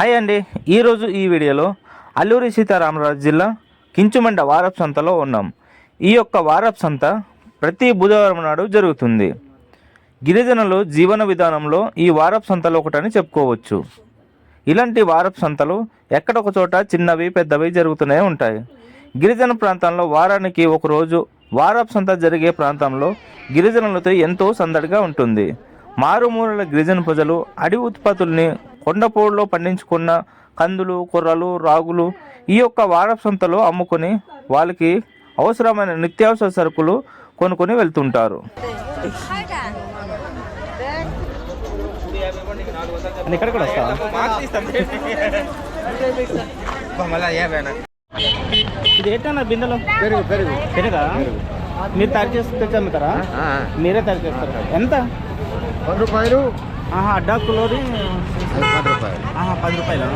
Hi అండి. ఈరోజు ఈ వీడియోలో అల్లూరి సీతారామరాజు జిల్లా కించుమండ వారప్ సంతలో ఉన్నాం. ఈ యొక్క వారప్ సంత ప్రతి బుధవారం నాడు జరుగుతుంది. గిరిజనులు జీవన విధానంలో ఈ వారప్ సంతలో ఒకటని చెప్పుకోవచ్చు. ఇలాంటి వారప్ సంతలు ఎక్కడొక చోట చిన్నవి పెద్దవి జరుగుతూనే ఉంటాయి. గిరిజన ప్రాంతంలో వారానికి ఒకరోజు వారప్ సంత జరిగే ప్రాంతంలో గిరిజనులతో ఎంతో సందడిగా ఉంటుంది. మారుమూలల గిరిజన ప్రజలు అడవి ఉత్పత్తుల్ని కొండపోడులో పండించుకున్న కందులు కొర్రలు రాగులు ఈ యొక్క వారప్ సంతలో అమ్ముకొని వాళ్ళకి అవసరమైన నిత్యావసర సరుకులు కొనుక్కొని వెళ్తుంటారు. ఇక్కడ కూడా ఇది ఏంటన్నా బిందెలో? పెరుగు పెరుగు. పెరుగా? మీరు తయారు చేసి తెచ్చి అమ్ముతారా? మీరే తయారు చేస్తారు. ఎంత? పది రూపాయలు. ఆహా అడ్డాకులోది పది రూపాయలు. ఆహా పది రూపాయలు?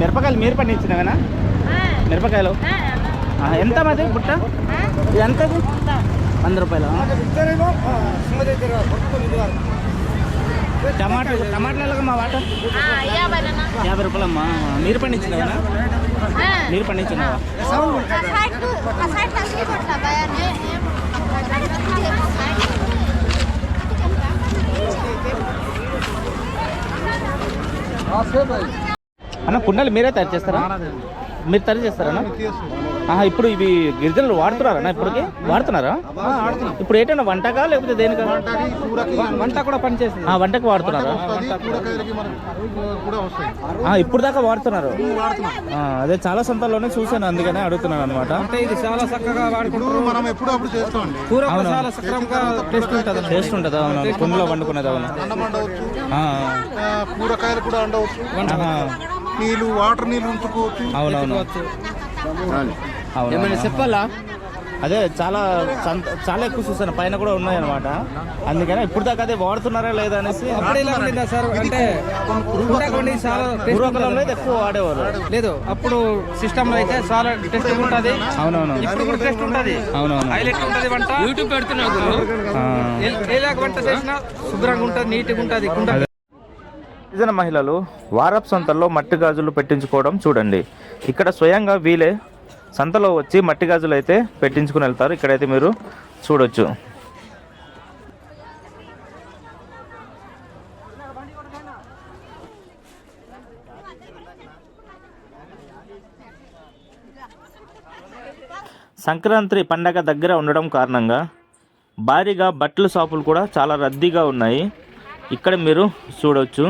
మిరపకాయలు మీరు పండించినవేనా? మిరపకాయలు? ఎంత మాది? బుట్ట? ఎంత? వంద రూపాయలు? టమాటా టమాటాలు మా వాట యాభై రూపాయలమ్మా. మీరు పండించినవేనా? మీరు పండించినవా? అన్న కుండలు మీరే తయారు చేస్తారా? మీరు తయారు చేస్తారా ఇప్పుడు ఇవి గిరిజనులు వాడుతున్నారా ఇప్పటికి? వాడుతున్నారా? ఇప్పుడు ఏంటన్నా వంటకా లేకపోతే దేనికా? వంట కూడా పనిచేస్తుంది? ఆ, వంటకు వాడుతున్నారా? ఇప్పుడు దాకా వాడుతున్నారు. అదే చాలా సంతాల్లోనే చూశాను అందుకనే అడుగుతున్నాను అనమాట ఇది చాలా చక్కగా టేస్ట్ ఉంటుంది అవును కుండలో వండుకునేది అవును. కూరగాయలు కూడా వండవచ్చు. నీళ్ళు వాటర్ నీళ్ళు ఉంచుకోవచ్చు అవునవును అవును ఏమైనా చెప్పాలా అదే చాలా చాలా ఎక్కువ చూసాను పైన కూడా ఉన్నాయి అనమాట అందుకని ఇప్పుడు దాకా అదే వాడుతున్నారా లేదా అనేసి పూర్వకాలంలో అయితే ఎక్కువ వాడేవారు లేదు అప్పుడు సిస్టమ్లో అయితే చాలా టేస్ట్ ఉంటది అవునవును ఇప్పుడు కూడా టేస్ట్ ఉంటది అవునవును హైలైట్ ఉంటది వంట యూట్యూబ్. ఎలాగ వంట చేసినా శుభ్రంగా ఉంటది నీట్గా ఉంటది గిరిజన మహిళలు వారప్ సంతల్లో మట్టి గాజులు పెట్టించుకోవడం చూడండి. ఇక్కడ స్వయంగా వీలే సంతలో వచ్చి మట్టి గాజులు అయితే పెట్టించుకుని వెళ్తారు. ఇక్కడైతే మీరు చూడొచ్చు. సంక్రాంతి పండగ దగ్గర ఉండడం కారణంగా భారీగా బట్టల షాపులు కూడా చాలా రద్దీగా ఉన్నాయి. ఇక్కడ మీరు చూడవచ్చు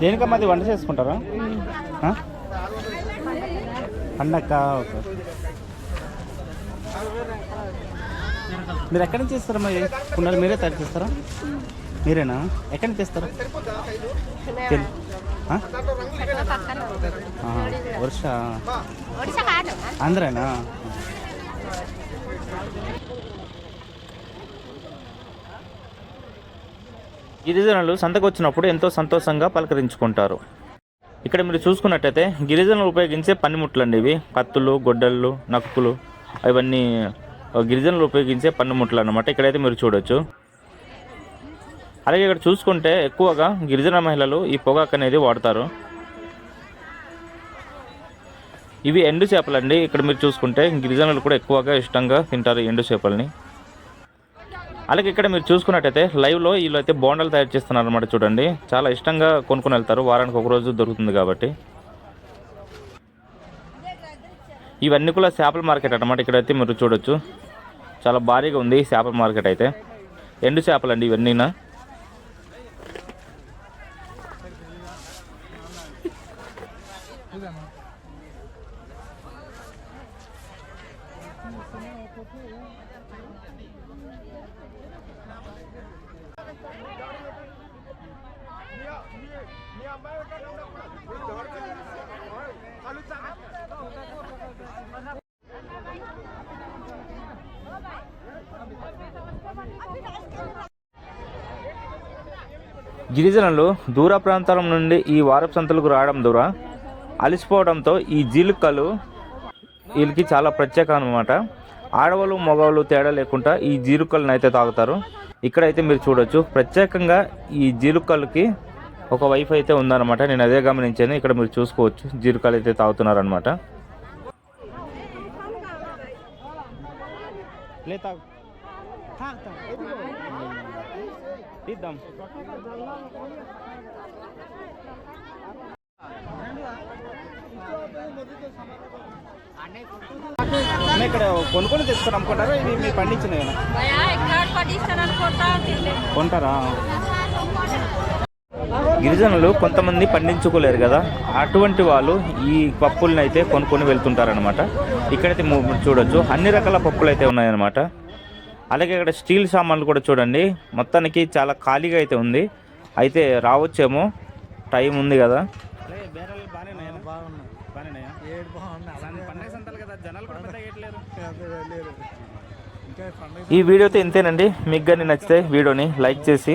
దేనికమ్మా అది వంట చేసుకుంటారా? పండక్క ఓకే. మీరు ఎక్కడి నుంచి ఇస్తారమ్మా ఈ కుండలు మీరే తయారు చేస్తారా? మీరేనా? ఎక్కడి నుంచి ఇస్తారా వర్ష ఆంధ్రానా? గిరిజనులు సంతకు వచ్చినప్పుడు ఎంతో సంతోషంగా పలకరించుకుంటారు. ఇక్కడ మీరు చూసుకున్నట్టయితే గిరిజనులు ఉపయోగించే పనిముట్లు అండి ఇవి కత్తులు గొడ్డళ్ళు నక్కులు ఇవన్నీ గిరిజనులు ఉపయోగించే పనిముట్లు అన్నమాట ఇక్కడైతే మీరు చూడొచ్చు. అలాగే ఇక్కడ చూసుకుంటే ఎక్కువగా గిరిజన మహిళలు ఈ పొగాకు అనేది వాడతారు. ఇవి ఎండు చేపలండి. ఇక్కడ మీరు చూసుకుంటే గిరిజనులు కూడా ఎక్కువగా ఇష్టంగా తింటారు ఈ ఎండు చేపల్ని. అలాగే ఇక్కడ మీరు చూసుకున్నట్టయితే లైవ్లో వీళ్ళు అయితే బోండాలు తయారు చేస్తున్నారు అనమాట చూడండి. చాలా ఇష్టంగా కొనుక్కొని వెళ్తారు. వారానికి ఒక రోజు దొరుకుతుంది కాబట్టి. ఇవన్నీ కూడా చేపల మార్కెట్ అన్నమాట. ఇక్కడైతే మీరు చూడొచ్చు. చాలా భారీగా ఉంది ఈ చేపల మార్కెట్ అయితే. ఎండు చేపలండి ఇవన్నీనా. గిరిజనులు దూర ప్రాంతాల నుండి ఈ వారపు సంతలకు రావడం ద్వారా అలసిపోవడంతో ఈ జీలుకలు వీళ్ళకి చాలా ప్రత్యేకం అనమాట ఆడవాళ్ళు మగవాళ్ళు తేడా లేకుండా ఈ జీలుకలను అయితే తాగుతారు. ఇక్కడైతే మీరు చూడొచ్చు. ప్రత్యేకంగా ఈ జీలుకలకి ఒక వైఫ్ అయితే ఉందన్నమాట. నేను అదే గమనించాను. ఇక్కడ మీరు చూసుకోవచ్చు. జీలుకలు అయితే తాగుతున్నారనమాట తీద్దాం. ఇక్కడ కొనుక్కొని తెచ్చుకొని అమ్ముకుంటారా? ఇవి మీరు పండించినవి తినలే కొంటారా? గిరిజనులు కొంతమంది పండించుకోలేరు కదా. అటువంటి వాళ్ళు ఈ పప్పులను అయితే కొనుక్కొని వెళ్తుంటారనమాట ఇక్కడైతే చూడొచ్చు. అన్ని రకాల పప్పులు అయితే ఉన్నాయన్నమాట. అలాగే ఇక్కడ స్టీల్ సామాన్లు కూడా చూడండి. మొత్తానికి చాలా ఖాళీగా అయితే ఉంది. అయితే రావచ్చేమో. టైం ఉంది కదా. ఈ వీడియో అయితే ఇంతేనండి. మీకు కానీ నచ్చితే వీడియోని లైక్ చేసి